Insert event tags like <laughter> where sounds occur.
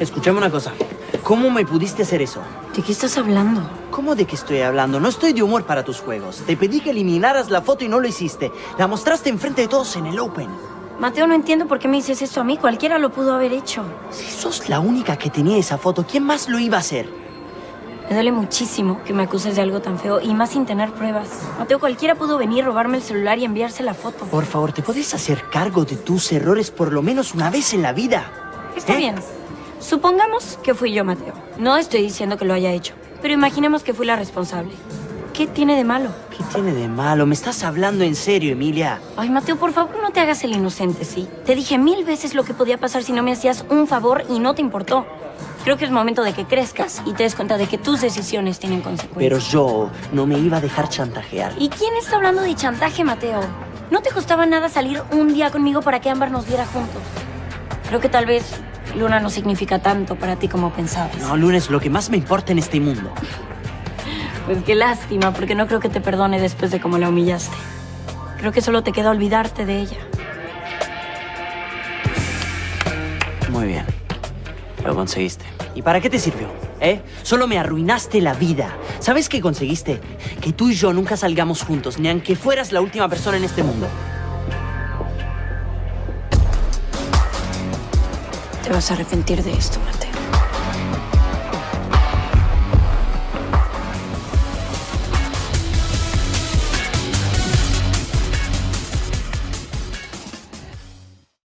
Escúchame una cosa. ¿Cómo me pudiste hacer eso? ¿De qué estás hablando? ¿Cómo de qué estoy hablando? No estoy de humor para tus juegos. Te pedí que eliminaras la foto y no lo hiciste. La mostraste enfrente de todos en el Open. Mateo, no entiendo por qué me dices esto a mí. Cualquiera lo pudo haber hecho. Si sos la única que tenía esa foto, ¿quién más lo iba a hacer? Me duele muchísimo que me acuses de algo tan feo y más sin tener pruebas. Mateo, cualquiera pudo venir, robarme el celular y enviarse la foto. Por favor, ¿te puedes hacer cargo de tus errores por lo menos una vez en la vida? Está ¿Eh? bien. Supongamos que fui yo, Mateo. No estoy diciendo que lo haya hecho, pero imaginemos que fui la responsable. ¿Qué tiene de malo? ¿Qué tiene de malo? ¿Me estás hablando en serio, Emilia? Ay, Mateo, por favor, no te hagas el inocente, ¿sí? Te dije mil veces lo que podía pasar si no me hacías un favor y no te importó. Creo que es momento de que crezcas y te des cuenta de que tus decisiones tienen Pero consecuencias. yo no me iba a dejar chantajear. ¿Y quién está hablando de chantaje, Mateo? ¿No te costaba nada salir un día conmigo para que Ámbar nos viera juntos? Creo que tal vez Luna no significa tanto para ti como pensabas. No, Lunes, lo que más me importa en este mundo. <laughs> Pues qué lástima, porque no creo que te perdone después de cómo la humillaste. Creo que solo te queda olvidarte de ella. Muy bien. Lo conseguiste. ¿Y para qué te sirvió? ¿Eh? Solo me arruinaste la vida. ¿Sabes qué conseguiste? Que tú y yo nunca salgamos juntos, ni aunque fueras la última persona en este mundo. Te vas a arrepentir de esto, Mateo.